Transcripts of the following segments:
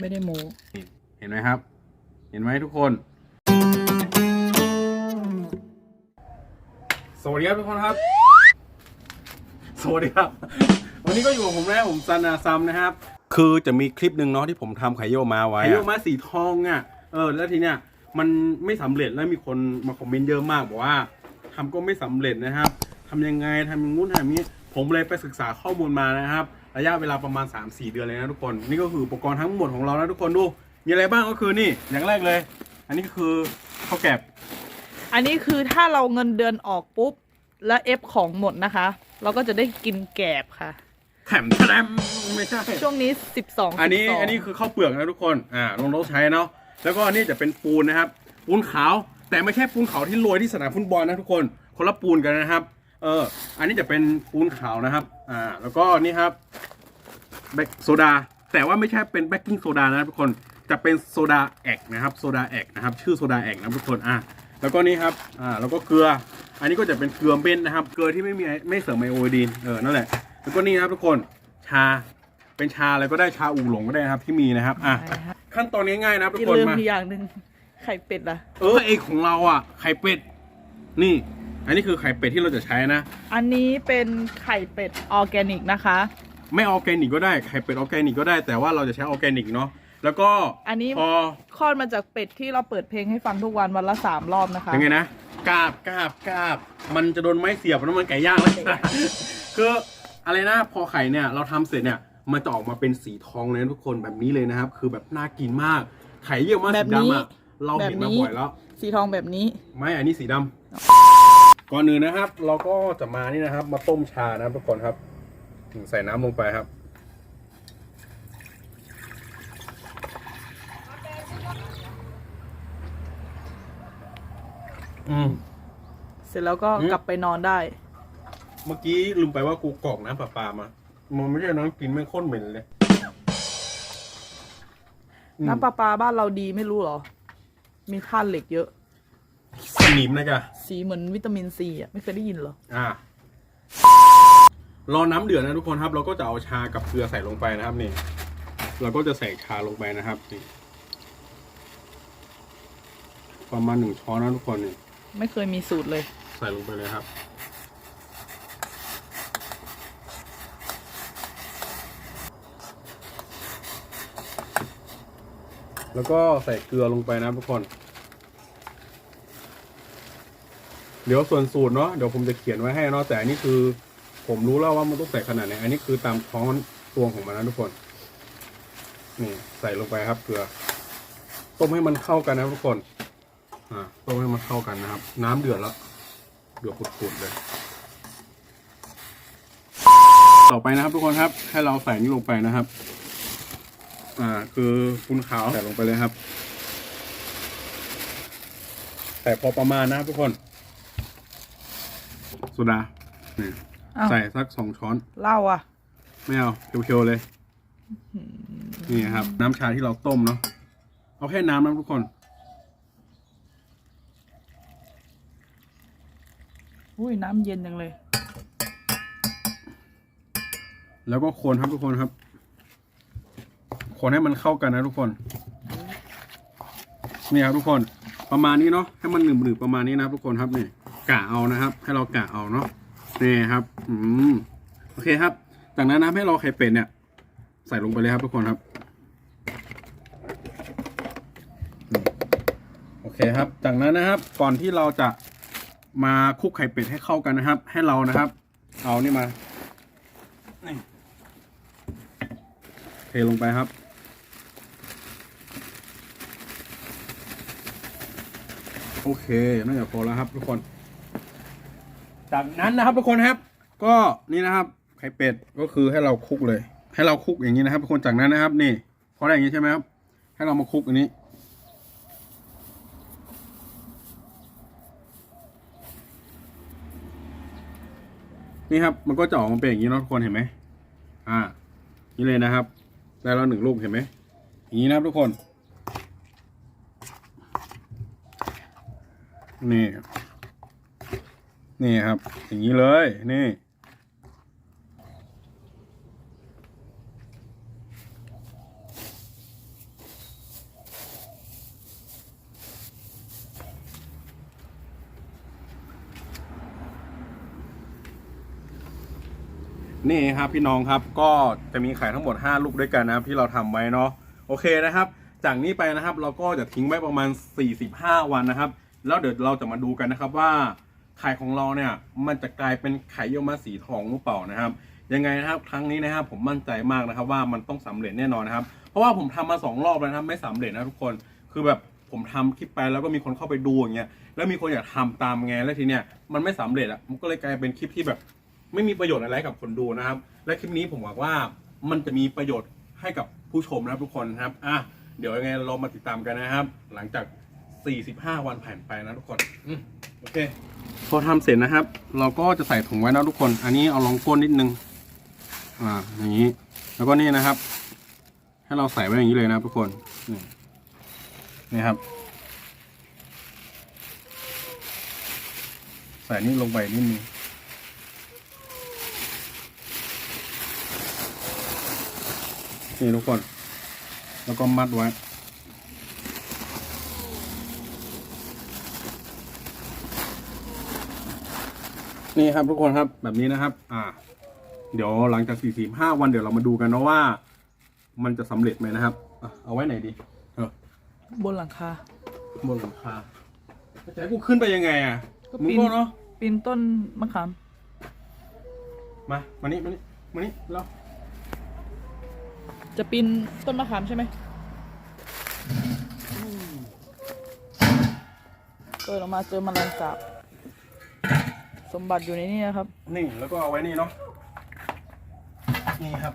ไม่ได้โม เห็นไหมครับ เห็นไหมทุกคน สวัสดีครับทุกคนครับ สวัสดีครับ วันนี้ก็อยู่กับผมนะผมซันนาซัมนะครับ คือจะมีคลิปหนึ่งเนาะที่ผมทำไข่เยี่ยวมาไว้ไข่เยี่ยวมาสีทองอะ เออ แล้วทีเนี้ยมันไม่สำเร็จแล้วมีคนมาคอมเมนต์เยอะมากบอกว่าทำก็ไม่สำเร็จนะครับทำยังไงทำอย่างงู้นทำอย่างนี้ ผมเลยไปศึกษาข้อมูลมานะครับ ระยะเวลาประมาณ 3-4 เดือนเลยนะทุกคน นี่ก็คืออุปกรณ์ทั้งหมดของเรานะทุกคนดู มีอะไรบ้างก็คือนี่อย่างแรกเลย อันนี้ก็คือข้าวแกบอันนี้คือถ้าเราเงินเดือนออกปุ๊บ แล้วเอฟของหมดนะคะ เราก็จะได้กินแกบค่ะ แถมแถมไม่ใช่ ช่วงนี้สิบสองอันนี้อันนี้คือข้าวเปลือกนะทุกคน อ่าลงรถใช้เนาะ แล้วก็อันนี้จะเป็นปูนนะครับ ปูนขาว แต่ไม่ใช่ปูนขาวที่โรยที่สนามฟุตบอลนะทุกคน คนละปูนกันนะครับ เออ อันนี้จะเป็นปูนขาวนะครับ อ่า แล้วก็นี่ครับ เบกโซดาแต่ว่าไม่ใช่เป็นเบกกิ้งโซดานะทุกคนจะเป็นโซดาแอกนะครับโซดาแอกนะครับชื่อโซดาแอกนะทุกคนอ่าแล้วก็นี่ครับอ่าแล้วก็เกลือ อันนี้ก็จะเป็นเกลือเบนนะครับ เกลือที่ไม่มีไม่เสริมไอโอดีนเออนั่นแหละ แล้วก็นี่นะครับทุกคนชาเป็นชาอะไรก็ได้ชาอูหลงก็ได้นะครับที่มีนะครับอะขั้นตอนง่ายๆนะครับทุกอย่าคนลืมมาอีกอย่างหนึ่งไข่เป็ดล่ะเออไอของเราอะไข่เป็ดนี่ อันนี้คือไข่เป็ดที่เราจะใช้นะ อันนี้เป็นไข่เป็ดออร์แกนิกนะคะ ไม่ออร์แกนิกก็ได้ไข่เป็ดออร์แกนิกก็ได้ แต่ว่าเราจะใช้ออร์แกนิกเนาะแล้วก็อันนี้ พอคลอดมาจากเป็ดที่เราเปิดเพลงให้ฟังทุกวันวันละสามรอบนะคะยังไงนะกาบกาบกาบมันจะโดนไม้เสียบแล้วมันไก่ย่างแล้วคืออะไรนะพอไข่เนี่ยเราทำเสร็จเนี่ยมันจะออกมาเป็นสีทองเลยนะทุกคนแบบนี้เลยนะครับ คือแบบน่ากินมาก ไข่เยี่ยวมากแบสีบนี้ดำอะเราเห็นมาบ่อยแล้ว สีทองแบบนี้ ไม่อันนี้สีดำก่อนอื่นนะครับ เราก็จะมานี่นะครับ มาต้มชานะครับทุกคนครับ ถึงใส่น้ำลงไปครับ อืม เสร็จแล้วก็อืม กลับไปนอนได้ เมื่อกี้ลืมไปว่ากูกรอกน้ำประปามา มันไม่ใช่น้ำกินไม่งโข้นเหม็นเลยอืมน้ำประปาบ้านเราดีไม่รู้เหรอ มีธาตุเหล็กเยอะ สนิมนะจ๊ะ สีเหมือนวิตามินซีอะ ไม่เคยได้ยินเหรอ อ่า รอน้ำเดือดนะทุกคนครับ เราก็จะเอาชากับเกลือใส่ลงไปนะครับนี่ เราก็จะใส่ชาลงไปนะครับนี่ประมาณหนึ่งช้อนนะทุกคนนี่ไม่เคยมีสูตรเลย ใส่ลงไปเลยครับแล้วก็ใส่เกลือลงไปนะทุกคน เดี๋ยวส่วนสูตรเนาะเดี๋ยวผมจะเขียนไว้ให้เนาะแต่อันนี้คือ ผมรู้แล้วว่ามันต้องใส่ขนาดไหนอันนี้คือตามท้องตวงของมันนะทุกคน นี่ใส่ลงไปครับเกลือต้มให้มันเข้ากันนะทุกคน อ่าต้มให้มันเข้ากันนะครับ น้ำเดือดแล้วเดือดปุดๆเลย ต่อไปนะครับ ทุกคนครับ ให้เราใส่นี่ลงไปนะครับ อ่า คือปูนขาวใส่ลงไปเลยครับแต่พอประมาณนะครับทุกคนโซดานี่ อ้าว ใส่สักสองช้อน เหล้าอะ ไม่เอาเคียวๆเลย นี่ครับ น้ำชาที่เราต้มเนาะเอาแค่น้ำนะทุกคน อุ้ยน้ำเย็นจังเลย แล้วก็คนครับทุกคนครับ คนให้มันเข้ากันนะทุกคน นี่ครับทุกคนประมาณนี้เนาะให้มันหนึบหนึบประมาณนี้นะครับทุกคนครับนี่กะเอานะครับ ให้เรากะเอาเนาะ นี่ครับ อืมโอเคครับ จากนั้นนะให้เราไข่เป็ดเนี่ย ใส่ลงไปเลยครับทุกคนครับอืมโอเคครับ จากนั้นนะครับ ก่อนที่เราจะมาคลุกไข่เป็ดให้เข้ากันนะครับ ให้เรานะครับ เอานี่มานี่เทลงไปครับโอเค น่าจะพอแล้วครับทุกคน จากนั้นนะครับทุกคนครับ ก็นี่นะครับไข่เป็ดก็คือให้เราคลุกเลย ให้เราคลุกอย่างนี้นะครับทุกคนจากนั้นนะครับ นี่พอได้อย่างนี้ใช่ไหมครับ ให้เรามาคลุกอันนี้ นี่ครับ มันก็จะออกมาเป็นอย่างนี้เนาะทุกคนเห็นไหมอ่า นี่เลยนะครับ ได้แล้วหนึ่งลูกเห็นไหมอย่างนี้นะครับทุกคน นี่ นี่ครับ อย่างนี้เลยนี่นี่ครับพี่น้องครับก็จะมีขายทั้งหมด 5 ลูกด้วยกันนะครับที่เราทำไว้เนาะโอเคนะครับ จากนี้ไปนะครับเราก็จะทิ้งไว้ประมาณ 45 วันนะครับ แล้วเดี๋ยวเราจะมาดูกันนะครับว่า ไข่ของเราเนี่ยมันจะกลายเป็นไข่เยี่ยวม้าสีทองหรือเปล่านะครับ ยังไงนะครับครั้งนี้นะครับผมมั่นใจมากนะครับ ว่ามันต้องสำเร็จแน่นอนนะครับ เพราะว่าผมทำมาสองรอบแล้วนะครับไม่สำเร็จนะทุกคนคือแบบผมทำคลิปไปแล้วก็มีคนเข้าไปดูอย่างเงี้ยแล้วมีคนอยากทำตามไงแล้วทีเนี้ยมันไม่สำเร็จอะมันก็เลยกลายเป็นคลิปที่แบบ ไม่มีประโยชน์อะไรกับคนดูนะครับ และคลิปนี้ผมหวังว่ามันจะมีประโยชน์ให้กับผู้ชมนะครับทุกคนนะครับอะเดี๋ยวยังไงเรามาติดตามกันนะครับ หลังจาก 45 วันผ่านไปนะทุกคนอโอเค พอทำเสร็จนะครับ เราก็จะใส่ถุงไว้นะทุกคน อันนี้เอาลองก้นนิดนึง อ่า อย่างนี้ แล้วก็นี่นะครับ ให้เราใส่ไว้อย่างนี้เลยนะทุกคน นี่นี่ครับ ใส่นี่ลงไปนิดนึงนี่ทุกคน แล้วก็มัดไว้ นี่ครับทุกคนครับแบบนี้นะครับ อ่า เดี๋ยวหลังจาก 45 วันเดี๋ยวเรามาดูกันนะว่า มันจะสำเร็จไหมนะครับอะเอาไว้ไหนดีเออบนหลังคาบนหลังคาจะให้กูขึ้นไปยังไงอะก็มึงปีนก็เนาะปีนต้นมะขามมามานี่มานี่มานี่แล้วจะปีนต้นมะขามใช่ไหมเปิดออกมาเจอแมลงสาบ สมบัติอยู่ในนี้นะครับ นี่แล้วก็เอาไว้นี่เนาะนี่ครับ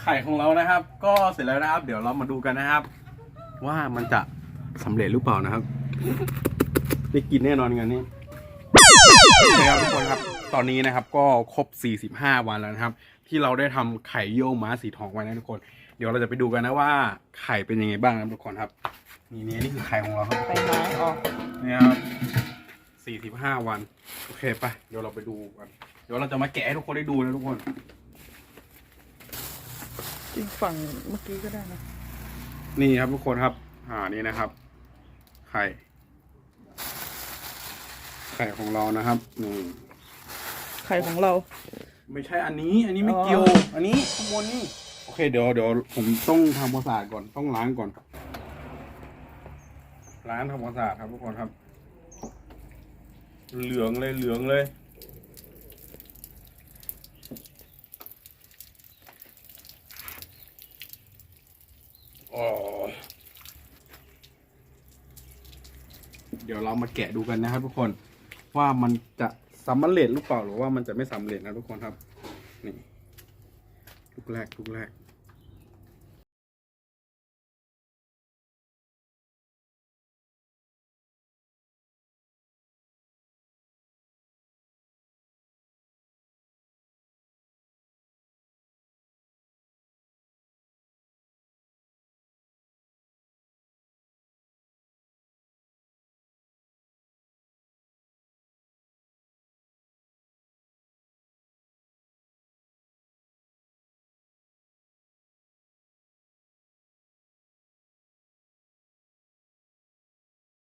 ไข่ของเรานะครับ ก็เสร็จแล้วนะครับ เดี๋ยวเรามาดูกันนะครับ ว่ามันจะสำเร็จหรือเปล่านะครับได้กินแน่นอนงานนี้โอเคครับทุกคนครับ ตอนนี้นะครับก็ครบ 45 วันแล้วนะครับ ที่เราได้ทำไข่เยี่ยวม้าสีทองไว้นะทุกคน เดี๋ยวเราจะไปดูกันนะว่าไข่เป็นยังไงบ้างนะครับทุกคนครับ นี่นี่นี่คือไข่ของเราครับ ไปไม้ออก เนี่ยครับ สี่สิบห้าวัน โอเคไป เดี๋ยวเราไปดูกัน เดี๋ยวเราจะมาแกะให้ทุกคนได้ดูนะทุกคนจริงฝั่งเมื่อกี้ก็ได้นะ นี่ครับทุกคนครับ อ่านี่นะครับ ไข่ ไข่ของเรานะครับนี่ ไข่ของเรา ไม่ใช่อันนี้ อันนี้ไม่อ๋อเกี่ยว อันนี้ข้างบนนี่ โอเค เดี๋ยวเดี๋ยวผมต้องทำความสะอาดก่อน ต้องล้างก่อน ล้างทำความสะอาดครับทุกคนครับ เหลืองเลยเหลืองเลย เดี๋ยวเรามาแกะดูกันนะครับทุกคนว่ามันจะสำเร็จหรือเปล่าหรือว่ามันจะไม่สำเร็จนะทุกคนครับ นี่ลูกแรกลูกแรก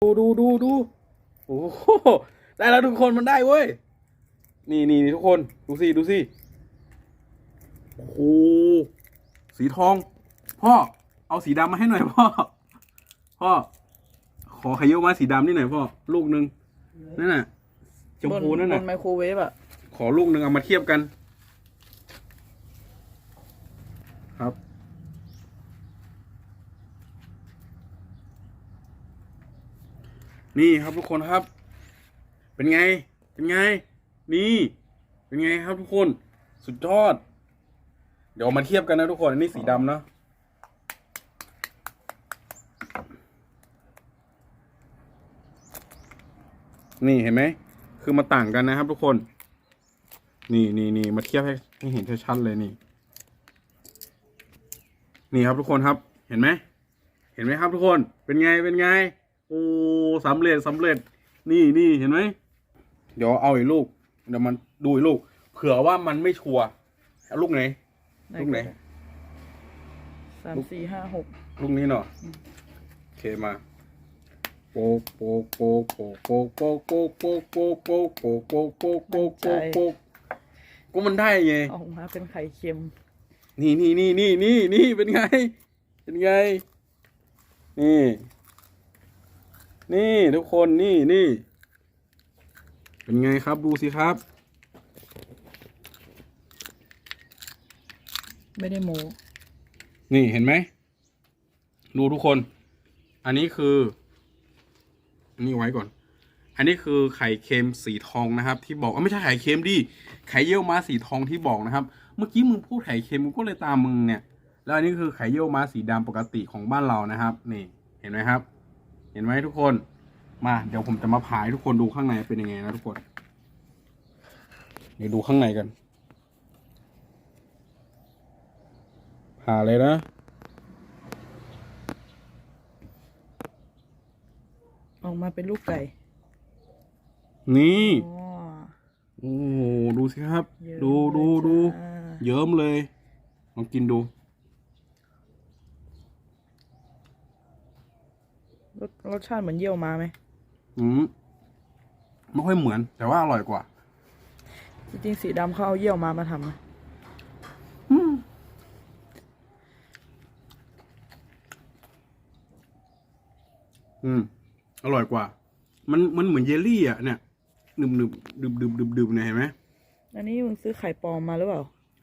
ดูดูดูดูโอ้โหได้แล้วทุกคนมันได้เว้ยนี่นี่นี่ทุกคนดูสิดูสิโอ้โหสีทอง พ่อ เอาสีดำมาให้หน่อยพ่อ พ่อ ขอไข่เยี่ยวมาสีดำนี่หน่อยพ่อ ลูกหนึ่งนั่นน่ะชมพูนั่นบน่ะนไมโครเวฟอะ ขอลูกหนึ่งเอามาเทียบกัน ครับ นี่ครับทุกคนครับ เป็นไง เป็นไง นี่ เป็นไงครับทุกคน สุดยอด เดี๋ยวมาเทียบกันนะทุกคน อันนี้สีดำเนาะนี่เห็นไหม คือมาต่างกันนะครับทุกคน นี่นี่นี่มาเทียบให้ให้เห็นชัดๆเลยนี่ นี่ครับทุกคนครับ เห็นไหม เห็นไหมครับทุกคน เป็นไง เป็นไง โอ้สำเร็จสำเร็จ นี่นี่เห็นไหมเดี๋ยวเอาอีกลูกเดี๋ยวมันดูอีกลูก เผื่อว่ามันไม่ชัวร์เอาลูกไหน ลูกไหนสามสี่ห้าหกลูกนี้เนาะโอเคมาโป๊กโป๊กโป๊กโป๊กโป๊กโป๊กโป๊กโป๊กโป๊กโป๊กโป๊กโป๊กโป๊กโป๊กโป๊กโป๊กก็มันได้ไงออกมาเป็นไข่เค็ม นี่นี่นี่นี่นี่นี่เป็นไง เป็นไง นี่ นี่ทุกคนนี่นี่เป็นไงครับดูสิครับ ไม่ได้โมนี่เห็นไหมดูทุกคน อันนี้คืออันนี้ไว้ก่อน อันนี้คือไข่เค็มสีทองนะครับ ที่บอกว่าไม่ใช่ไข่เค็มดิไข่เยี่ยวม้าสีทองที่บอกนะครับ เมื่อกี้มึงพูดไข่เค็มกูก็เลยตามมึงเนี่ย แล้วอันนี้คือไข่เยี่ยวม้าสีดำปกติของบ้านเรานะครับ นี่เห็นไหมครับ เห็นไหมทุกคน มาเดี๋ยวผมจะมาพายทุกคนดูข้างในเป็นยังไงนะทุกคน เดี๋ยวดูข้างในกันผ่าเลยนะออกมาเป็นลูกไก่ นี่อ๋อโอ้โหดูสิครับเยิ้มดูดูเลยดูจ้าเยิ้มเลย ลองกินดู รสรสชาติเหมือนเยี่ยวมาไหมอืมไม่ค่อยเหมือน แต่ว่าอร่อยกว่า จริงๆสีดำเขาเอาเยี่ยวมามาทำนะอืม อร่อยกว่า มันมันเหมือนเยลลี่อะเนี่ยหนึบหนึบดึบดึบดึบดึบเนี่ยเห็นไหมอันนี้มึงซื้อไข่ปลอมมาหรือเปล่า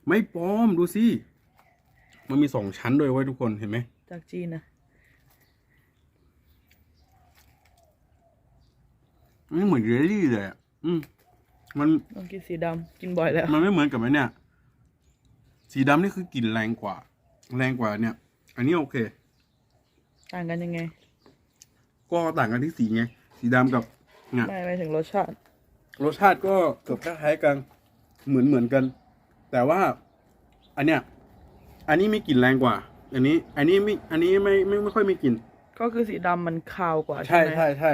ไม่ปลอมดูสิ มันมีสองชั้นด้วยไว้ยทุกคนเห็นไหมจากจีนนะ ไม่เหมือนเยลลี่เลยอะอืมมันลองกินสีดำกินบ่อยแล้วมันไม่เหมือนกับไอ้เนี่ย สีดำนี่คือกลิ่นแรงกว่า แรงกว่าเนี่ย อันนี้โอเค ต่างกันยังไงก็ต่างกันที่สีไง สีดำกับเนี่ยไม่ไปถึงรสชาติ รสชาติก็เกือบคล้ายๆกัน เหมือนเหมือนกัน แต่ว่า อันเนี้ย อันนี้มีกลิ่นแรงกว่า อันนี้ อันนี้ไม่ อันนี้ไม่ไม่ไม่ค่อยมีกลิ่น ก็คือสีดำมันคาวกว่าใช่ใช่ไหมใช่ใช่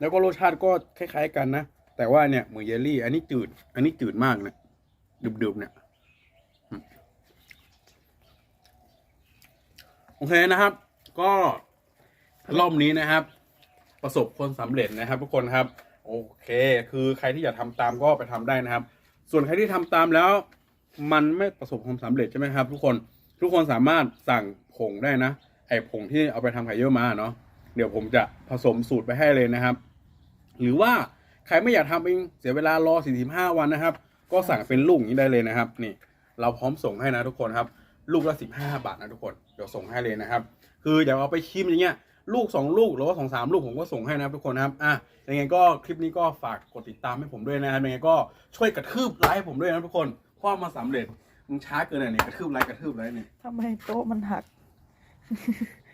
แล้วก็รสชาติก็คล้าย ๆ กันนะ แต่ว่าเนี่ยเหมือนเยลลี่ อันนี้จืด อันนี้จืดมากนี่ยดึบๆเนี่ยโอเคนะครับ ก็รอบนี้นะครับ ประสบผลสำเร็จนะครับ ทุกคนครับ โอเค คือใครที่อยากทำตามก็ไปทำได้นะครับ ส่วนใครที่ทำตามแล้ว มันไม่ประสบความสำเร็จใช่ไหมครับ ทุกคนทุกคนสามารถสั่งผงได้นะไอผงที่เอาไปทำไข่เยี่ยวมาเนาะเดี๋ยวผมจะผสมสูตรไปให้เลยนะครับ หรือว่าใครไม่อยากทำเองเสียเวลารอ 45 วันนะครับ ก็สั่งเป็นลูกนี้ได้เลยนะครับ นี่ เราพร้อมส่งให้นะทุกคนครับ ลูกละ 15 บาทนะทุกคนเดี๋ยวส่งให้เลยนะครับ คืออยากเอาไปชิมอย่างเงี้ยลูก 2 ลูกหรือว่าสองสามลูกผมก็ส่งให้นะครับทุกคนนะครับอะยังไงก็คลิปนี้ก็ฝากกดติดตามให้ผมด้วยนะครับยังไงก็ช่วยกระทืบไลค์ให้ผมด้วยนะทุกคนเพราะมาสำเร็จมึงช้าเกินอะเนี่ยกระทืบไลค์กระทืบไลค์เนี่ยทำไมโต๊ะมันหัก